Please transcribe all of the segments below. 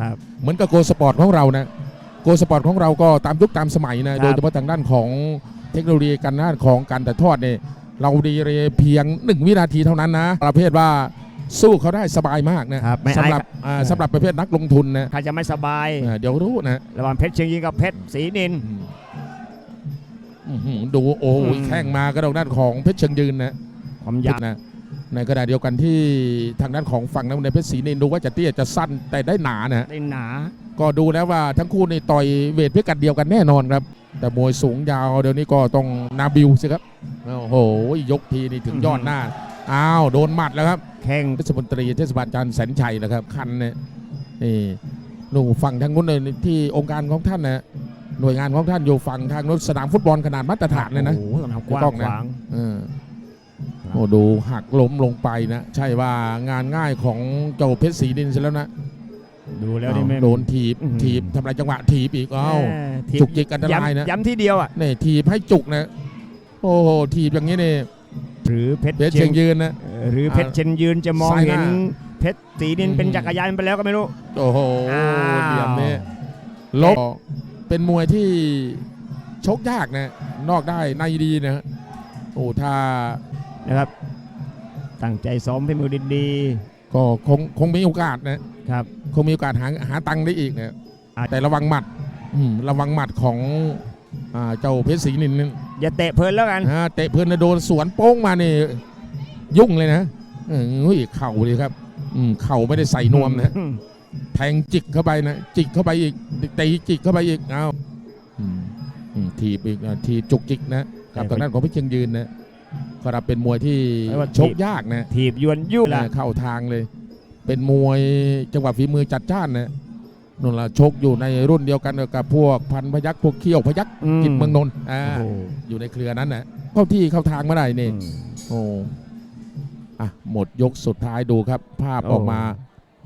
ครับ เหมือนกับโกสปอร์ตของเรานะ โกสปอร์ตของเราก็ตามยุคตามสมัยครันะบโดยเฉพาะทางด้านของเทคโนโลยีการด้านของการถ่ายทอดเนี่ยเราดีเลยเพียง 1 วินาทีเท่านั้นนะ ประเภทว่าสู้เขาได้สบายมากนะครับไม่อายสำหรับอ่าสำหรับประเภทนักลงทุนนะใครจะไม่สบายอ่าเดี๋ยวรู้นะระหว่างเพชรเชียงยิงกับเพชรศรีนินอื้อหือดูโอ้อืยมแข้งมาก็ทางด้านของเพชรเชิงยืนนะความยาวนะ ในขณะเดียวกันที่ทางด้านของฝั่งน้ำเงินเพชรศรีนินดูว่าจะเตี้ยจะสั้นแต่ได้หนานะได้หนา ก็ดูแล้วว่าทั้งคู่นี่ต่อยเวทพิกัดเดียวกันแน่นอนครับ แต่มวยสูงยาวเดี๋ยวนี้ก็ต้องนาบิวสิครับโอ้โหยกทีนี่ถึงยอดหน้าอ้าวโดนหมัดแล้วครับแข่งเทศมนตรีเทศบาลจันทร์แสนชัยนะครับคันเนี่ยนี่นู่นฝั่งทางนู้นเลยที่องค์การของท่านนะหน่วยงานของท่านอยู่ฝั่งทางนู้นสนามฟุตบอลขนาดมาตรฐานเลยนะโอ้โหสนามกว้าถูกต้องงนะขวางเออ โอ้ดูหักล้มลงไปนะ ใช่ว่างานง่ายของเจ้าเพชรศรีดินเสร็จแล้วนะ ดูแล้วนี่ไม่โดนถีบอื้อหือ ถีบทำลายจังหวะถีบอีกเอ้าแหม่ทีมจุกจิกอันตรายนะย้ำย้ำที่เดียวอะ นี่ถีบให้จุกนะ โอ้โหถีบอย่างนี้นี่หรือเพชรเพชรเชีเชียยงงยืนนะ เอ่อหรือเพชรเชียงยืนจะมองซ้ายหน้าเห็นเพชรศรีนินอืม เป็นจักรยานไปแล้วก็ไม่รู้ โอ้โหอ้าว เหลี่ยมนี่ลบเป็นมวยที่ชกยากนะ นอกได้ในดีนะโอ้ถ้า นะครับ ตั้งใจซ้อมให้มือดีก็คงคงมีโอกาสนะๆครับ คงมีโอกาสหาหาตังค์ได้อีกนะอาจ แต่ระวังหมัดอืมระวังหมัดของอ่าเจ้าเพชรศรีนินนั่นอย่าเตะเพลินแล้วกัน อ่าเตะเพื่อนนะโดนสวนโป้งมานี่ยุ่งเลยนะเอออุ้ยเข่าเลยครับอืมเข่าไม่ได้ใส่นวมนะอืมแทงจิกเข้าไปนะจิกเข้าไปอีกตีจิกเข้าไปอีกเอาอืมอืมทีบอีกอะทีบจุกจิกนะกับทางด้านของพี่เชียงยืนนะ ก็รับเป็นมวยที่ชกยากนะถีบยวนยุ่ละเข้าทางเลย เป็นมวยจังหวะฝีมือจัดจ้านนะนั่นละชกอยู่ในรุ่นเดียวกันกับพวกพันพยักพวกเขี้ยวพยักกิจเมืองนนท์อ่าโอ้โหอยู่ในเครือนั้นนะเข้าที่เข้าทางมาได้นี่อืมโอ้อะหมดยกสุดท้ายดูครับ ภาพโอ้ออกมา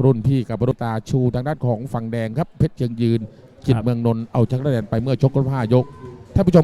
รุ่นพี่กับรุตาชูทางด้านของฝั่งแดงครับเพชรเชียงยืนจิตครับเมืองนนท์เอาชักระแดนไปเมื่อชกกันห้ายกท่านผู้ชม